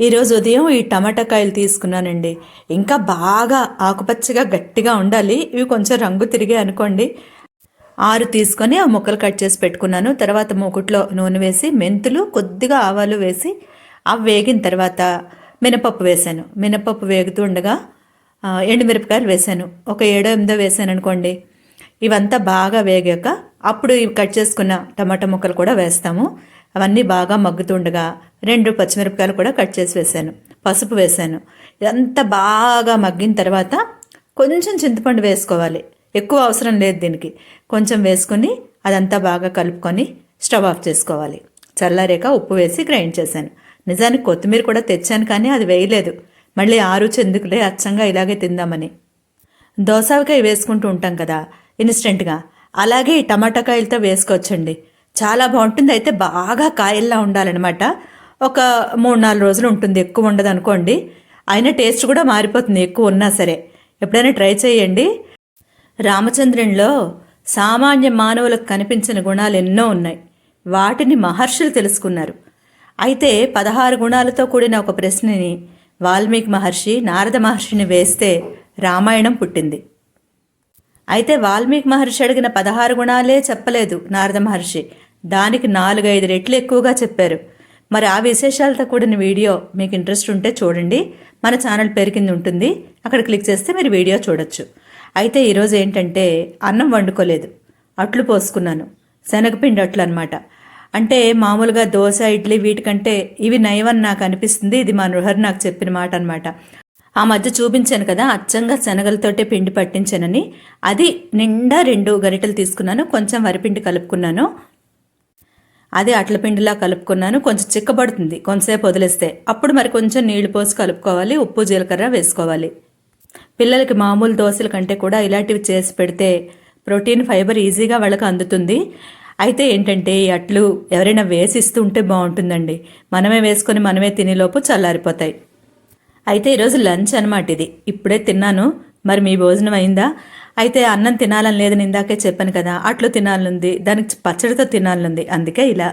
ఈరోజు ఉదయం ఈ టమాటా కాయలు తీసుకున్నానండి. ఇంకా బాగా ఆకుపచ్చగా గట్టిగా ఉండాలి. ఇవి కొంచెం రంగు తిరిగే అనుకోండి. ఆరు తీసుకొని ఆ ముక్కలు కట్ చేసి పెట్టుకున్నాను. తర్వాత మూకుట్లో నూనె వేసి మెంతులు కొద్దిగా ఆవాలు వేసి అవి వేగిన తర్వాత మినపప్పు వేశాను మినపప్పు వేగుతూ ఉండగా ఎండుమిరపకాయలు వేశాను ఒక ఏడో ఎనిమిదో వేశాను అనుకోండి. ఇవంతా బాగా వేగాక అప్పుడు ఇవి కట్ చేసుకున్న టమాటా ముక్కలు కూడా వేస్తాము. అవన్నీ బాగా మగ్గుతుండగా రెండు పచ్చిమిరపకాయలు కూడా కట్ చేసి వేశాను. పసుపు వేశాను. ఇదంతా బాగా మగ్గిన తర్వాత కొంచెం చింతపండు వేసుకోవాలి. ఎక్కువ అవసరం లేదు దీనికి. కొంచెం వేసుకొని అదంతా బాగా కలుపుకొని స్టవ్ ఆఫ్ చేసుకోవాలి. చల్లారేక ఉప్పు వేసి గ్రైండ్ చేశాను. నిజానికి కొత్తిమీర కూడా తెచ్చాను కానీ అది వేయలేదు. మళ్ళీ ఆ రుచి ఎందుకులే? అచ్చంగా ఇలాగే తిందామని. దోసకాయ వేసుకుంటూ ఉంటాం కదా ఇన్స్టెంట్గా. అలాగే ఈ టమాటా కాయలతో వేసుకోవచ్చండి. చాలా బాగుంటుంది. అయితే బాగా కాయల్లా ఉండాలన్నమాట. ఒక మూడు నాలుగు రోజులు ఉంటుంది. ఎక్కువ ఉండదు అనుకోండి. అయినా టేస్ట్ కూడా మారిపోతుంది. ఎక్కువ ఉన్నా సరే. ఎప్పుడైనా ట్రై చేయండి. రామచంద్రునిలో సామాన్య మానవులకు కనిపించిన గుణాలు ఎన్నో ఉన్నాయి. వాటిని మహర్షులు తెలుసుకున్నారు. అయితే పదహారు గుణాలతో కూడిన ఒక ప్రశ్నని వాల్మీకి మహర్షి నారద మహర్షిని వేస్తే రామాయణం పుట్టింది. అయితే వాల్మీకి మహర్షి అడిగిన పదహారు గుణాలే చెప్పలేదు నారద మహర్షి. దానికి నాలుగైదు రెట్లు ఎక్కువగా చెప్పారు. మరి ఆ విశేషాలతో కూడిన వీడియో మీకు ఇంట్రెస్ట్ ఉంటే చూడండి. మన ఛానల్ పేరు కింద ఉంటుంది. అక్కడ క్లిక్ చేస్తే మీరు వీడియో చూడొచ్చు. అయితే ఈరోజు ఏంటంటే అన్నం వండుకోలేదు. అట్లు పోసుకున్నాను. శనగపిండి అట్లు అనమాట అంటే మామూలుగా దోశ ఇడ్లీ వీటికంటే ఇవి నయమని నాకు అనిపిస్తుంది. ఇది మా నృహర్ నాకు చెప్పిన మాట అనమాట ఆ మధ్య చూపించాను కదా అచ్చంగా శనగలతోటే పిండి పట్టించానని. అది నిండా రెండు గరిటెలు తీసుకున్నాను. కొంచెం వరిపిండి కలుపుకున్నాను. అది అట్ల పిండిలా కలుపుకున్నాను. కొంచెం చిక్కబడుతుంది. కొంతసేపు వదిలేస్తే అప్పుడు మరి కొంచెం నీళ్ళు పోసి కలుపుకోవాలి. ఉప్పు జీలకర్ర వేసుకోవాలి. పిల్లలకి మామూలు దోశల కంటే కూడా ఇలాంటివి చేసి పెడితే ప్రోటీన్ ఫైబర్ ఈజీగా వాళ్ళకి అందుతుంది. అయితే ఏంటంటే ఈ అట్లు ఎవరైనా వేసి ఇస్తూ ఉంటే బాగుంటుందండి. మనమే వేసుకొని మనమే తినేలోపు చల్లారిపోతాయి. అయితే ఈరోజు లంచ్ అనమాట ఇది. ఇప్పుడే తిన్నాను. మరి మీ భోజనం అయిందా? అయితే అన్నం తినాలని లేదని ఇందాకే చెప్పాను కదా అట్లు తినాలనుంది దానికి పచ్చడితో తినాలనుంది అందుకే ఇలా.